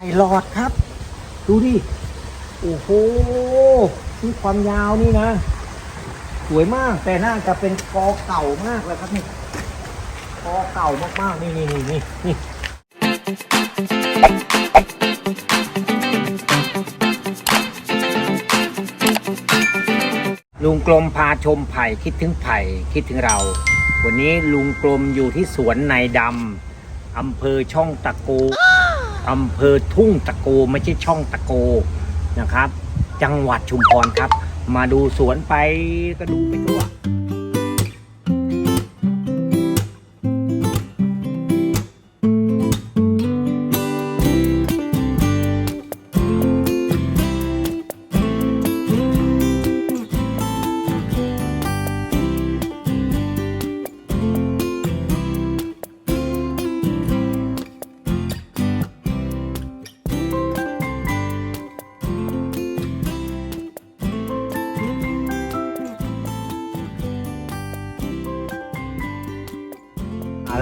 ไอหลอดครับ ดูดิ โอ้โหนี่ความยาวนี่นะ สวยมากแต่น่าจะเป็นกอเก่ามากเลยครับนี่กอเก่ามากๆนี่นี่นี่นี่นี่ลุงกลมพาชมไผ่คิดถึงไผ่คิดถึงเรา วันนี้ลุงกลมอยู่ที่สวนในดำอำเภอช่องตะโก อำเภอทุ่งตะโกไม่ใช่ช่องตะโกนะครับ จังหวัดชุมพรครับ มาดูสวนไปก็ดูไปทั่ว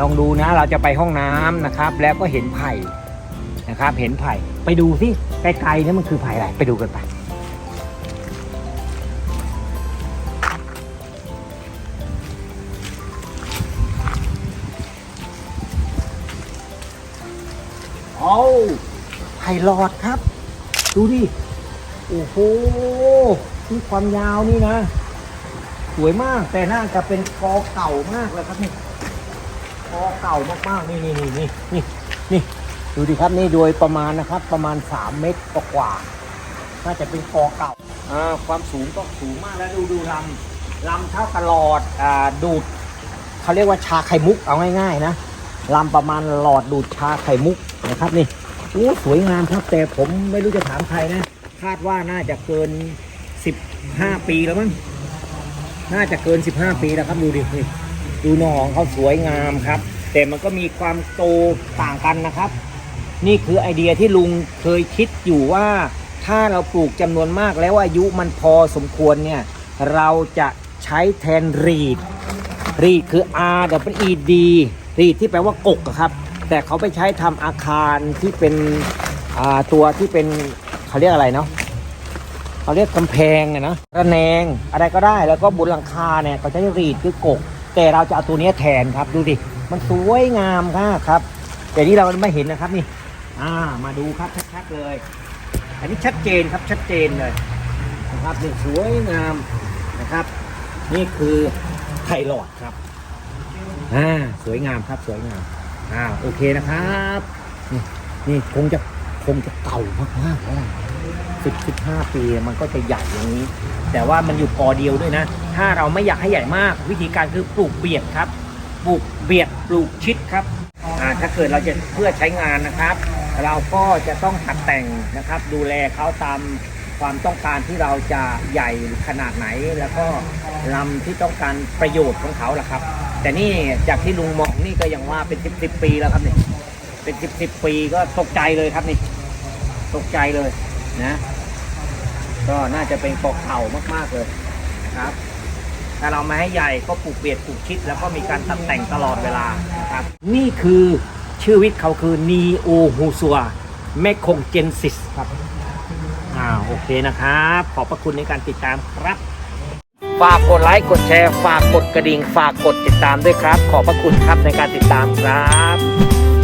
ลองดูนะเราจะไปห้องน้ำนะครับ แล้วก็เห็นไผ่นะครับ เห็นไผ่ไปดูสิไกลๆนี่มันคือไผ่อะไรไปดูกันไปเอาไผ่หลอดครับ ดูดิโอ้โหนี่ความยาวนี่นะ สวยมากแต่น่าจะเป็นกอเก่ามากเลยครับนี่ คอเก่ามากๆนี่นี่นี่นี่นี่นี่ดูดิครับนี่โดยประมาณนะครับ ประมาณ 3 เมตรกว่าน่าจะเป็นคอเก่าอ่าความสูงก็สูงมากแล้วดูดูลำลำเท่ากับหลอดอ่าดูดเขาเรียกว่าชาไข่มุกเอาง่ายๆนะลำประมาณหลอดดูดชาไข่มุกนะครับนี่โอ้สวยงามครับแต่ผมไม่รู้จะถามใครนะ คาดว่าน่าจะเกิน 15 ปีแล้วมั้งน่าจะเกิน 15 ปีแล้วครับดูดินี่ ดูหน่อของเขาสวยงามครับ แต่มันก็มีความโตต่างกันนะครับ นี่คือไอเดียที่ลุงเคยคิดอยู่ว่าถ้าเราปลูกจำนวนมากแล้วอายุมันพอสมควรเนี่ย เราจะใช้แทนรีด รีดคือ R W E D รีดที่แปลว่ากกครับ แต่เขาไปใช้ทำอาคารที่เป็นตัวที่เป็นเขาเรียกอะไรเนาะเขาเรียกกำแพงนะระแนงอะไรก็ได้แล้วก็บนหลังคาเนี่ยเขาจะรีดคือกก แต่เราจะเอาตัวนี้แทนครับดูดิมันสวยงามมากครับ แต่นี่เราไม่เห็นนะครับนี่ อ่ามาดูครับชัดๆเลย อันนี้ชัดเจนครับชัดเจนเลยนะครับนี่สวยงามนะครับ นี่คือไข่หลอดครับอ่าสวยงามครับสวยงามอ่าโอเคนะครับ นี่นี่คงจะคงจะเก่ามากๆแล้ว สิบสิบห้าปีมันก็จะใหญ่อย่างนี้ แต่ว่ามันอยู่กอเดียวด้วยนะ ถ้าเราไม่อยากให้ใหญ่มาก วิธีการคือปลูกเบียดครับปลูกเบียดปลูกชิดครับอ่าถ้าเกิดเราจะเพื่อใช้งานนะครับ เราก็จะต้องตัดแต่งนะครับ ดูแลเขาตามความต้องการที่เราจะใหญ่ขนาดไหน แล้วก็ลำที่ต้องการประโยชน์ของเขาแหละครับ แต่นี่จากที่ลุงมองนี่ก็ยังว่าเป็นสิบสิบปีแล้วครับนี่เป็นสิบสิบปีก็ตกใจเลยครับนี่ ตกใจเลยนะ ก็น่าจะเป็นปอกเข่ามากๆเลยนะครับถ้าเราไม่ให้ใหญ่ก็ปลูกเบียดปลูกชิด แล้วก็มีการตัดแต่งตลอดเวลานะครับ นี่คือชื่อวิทย์เขาคือ Neo h u s u a m e c o n g e n s i s ครับอ่าโอเคนะครับ ขอบพระคุณในการติดตามครับ ฝากกดไลค์กดแชร์ฝากกดกระดิ่ง ฝากกดติดตามด้วยครับ ขอบพระคุณครับในการติดตามครับ